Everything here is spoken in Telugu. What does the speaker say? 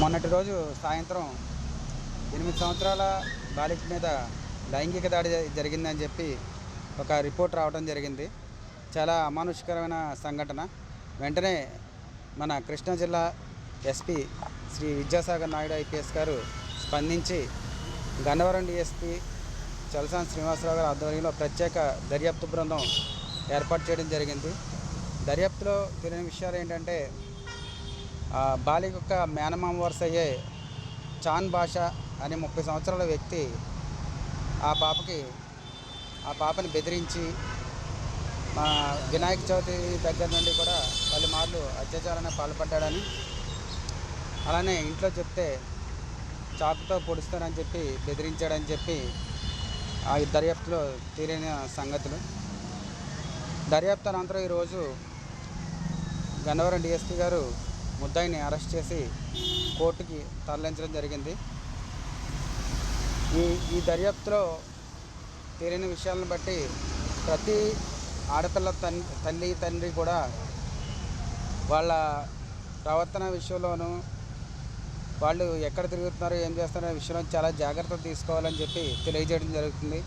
మొన్నటి రోజు సాయంత్రం ఎనిమిది సంవత్సరాల బాలిక మీద లైంగిక దాడి జరిగిందని చెప్పి ఒక రిపోర్ట్ రావడం జరిగింది. చాలా అమానుషకరమైన సంఘటన. వెంటనే మన కృష్ణా జిల్లా ఎస్పీ శ్రీ విద్యాసాగర్ నాయుడు ఐపీఎస్ గారు స్పందించి గన్నవరం డిఎస్పీ చలసాని శ్రీనివాసరావు గారి ఆధ్వర్యంలో ప్రత్యేక దర్యాప్తు బృందం ఏర్పాటు చేయడం జరిగింది. దర్యాప్తులో తెలియని విషయాలు ఏంటంటే బాలిక యొక్క మేనమామ వరుస అయ్యే చాన్ భాష అనే ముప్పై సంవత్సరాల వ్యక్తి ఆ పాపకి ఆ పాపని బెదిరించి మా వినాయక చవితి దగ్గర నుండి కూడా పలుమార్లు అత్యాచారానికి పాల్పడ్డాడని అలానే ఇంట్లో చెప్తే చాకుతో పొడుస్తానని చెప్పి బెదిరించాడని చెప్పి ఆ దర్యాప్తులో తీరిన సంగతులు. దర్యాప్తు అనంతరం ఈరోజు గన్నవరం డిఎస్పీ గారు ముద్దాయిని అరెస్ట్ చేసి కోర్టుకి తరలించడం జరిగింది. ఈ ఈ దర్యాప్తులో తేలిన విషయాలను బట్టి ప్రతి ఆడపిల్ల తన్ తల్లి తండ్రి కూడా వాళ్ళ ప్రవర్తన విషయంలోనూ వాళ్ళు ఎక్కడ తిరుగుతున్నారో ఏం చేస్తున్నారో విషయంలో చాలా జాగ్రత్తలు తీసుకోవాలని చెప్పి తెలియజేయడం జరుగుతుంది.